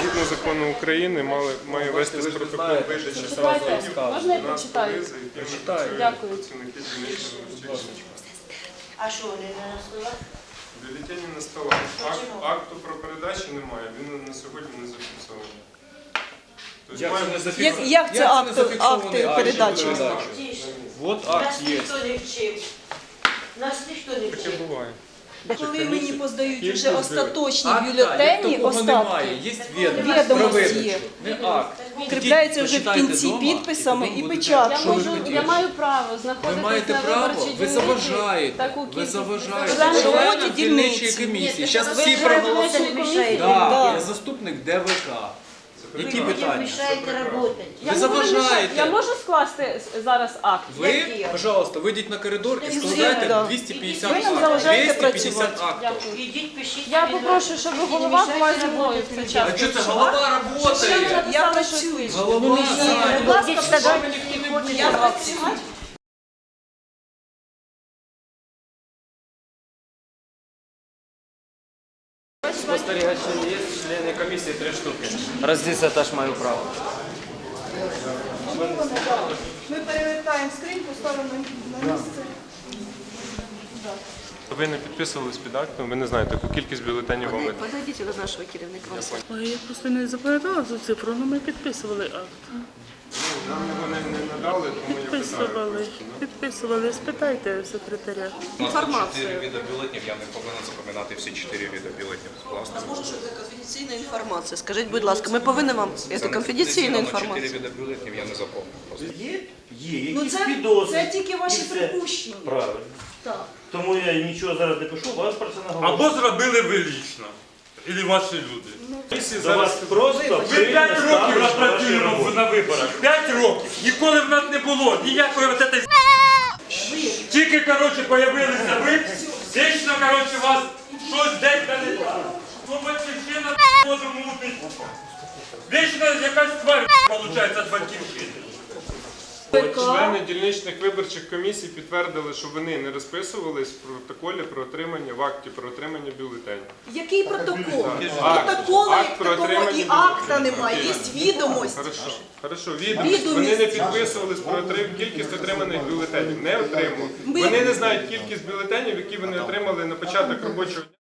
Згідно закону України мали, має вестись ви протокол видачі сразу Можна я почитаю? Дякую. А що вони не на столах? Бюлетені на столах. Акту про передачу немає, він на сьогодні не зафіксований. Тобто Як це не не акти акт передачі? От акт є. Нас ніхто не Таке вчив. буває. Коли мені поздають вже остаточні Акта, бюлетені, такого немає. остатки, Є відомість про Відомості видачу. є. Не акт. кріпляються вже в Почитайте кінці дома, підписами і і будете- Я печаткою. Ви можу, хотіли? маю право знаходитись Ви маєте на право, виборчій ви дільниці заважаєте. таку Ви кількість. заважаєте. Члени дільничої дільниці. комісії. Зараз всі проголосують. Так, я заступник ДВК. Які Ви питання? Я Ви не буду заважаєте. мішати. Я можу скласти зараз акт? Ви, пожалуйста, вийдіть на коридор і складайте 250 Ви нам актів. заважаєте 250 працювати. актів. Дякую. Ідіть, пишіть. Я попрошу, щоб голова була зі мною в цей час. А що це голова працює? Я працюю. Голова Будь ласка, вставайте. ви ніхто не буде? Спостерігачі є, члени комісії три штуки. Роздіться теж маю право. Ми перевертаємо скриньку, ставимо на місце. Ви не підписувались під актом, ви не знаєте, яку кількість бюлетенів вам видали. Подойдіть до нашого керівника. Я просто не запам'ятала цю цифру, але ми підписували акт. Нам його не, не надали, тому я питаю. Підписували. просто, ну. Підписували. Спитайте секретаря. Інформацію. Чотири види бюлетнів, я не повинен запам'ятати всі чотири види бюлетнів. Власне. Може, що це конфіденційна інформація. Скажіть, будь ласка, ми повинні вам це Це конфіденційна Чотири інформація. види бюлетнів я не запомнив. просто. Є, є Ну це, підозри. це тільки ваші і припущення. Правильно. Так. Тому я нічого зараз не пишу, вас про це наголошую. Або зробили ви лічно, і ваші люди. До вас зараз просто Ми пильно 5 років роботи. на виборах. П'ять років. Ніколи в нас не було ніякої от этой Тільки, коротше, появилися ви, вічно, коротше, вас щось десь не так. Ну, батьківщина воду мутить. Вічно якась тварь, виходить, з батьківщини. Члени дільничних виборчих комісій підтвердили, що вони не розписувались в протоколі про отримання в акті про отримання бюлетенів. Який протокол? Протокола як такого і акта немає, є відомості. Хорошо, хорошо. Відомість. Вони не підписувались про кількість отриманих бюлетенів. Не отримали. Вони не знають кількість бюлетенів, які вони отримали на початок робочого дня.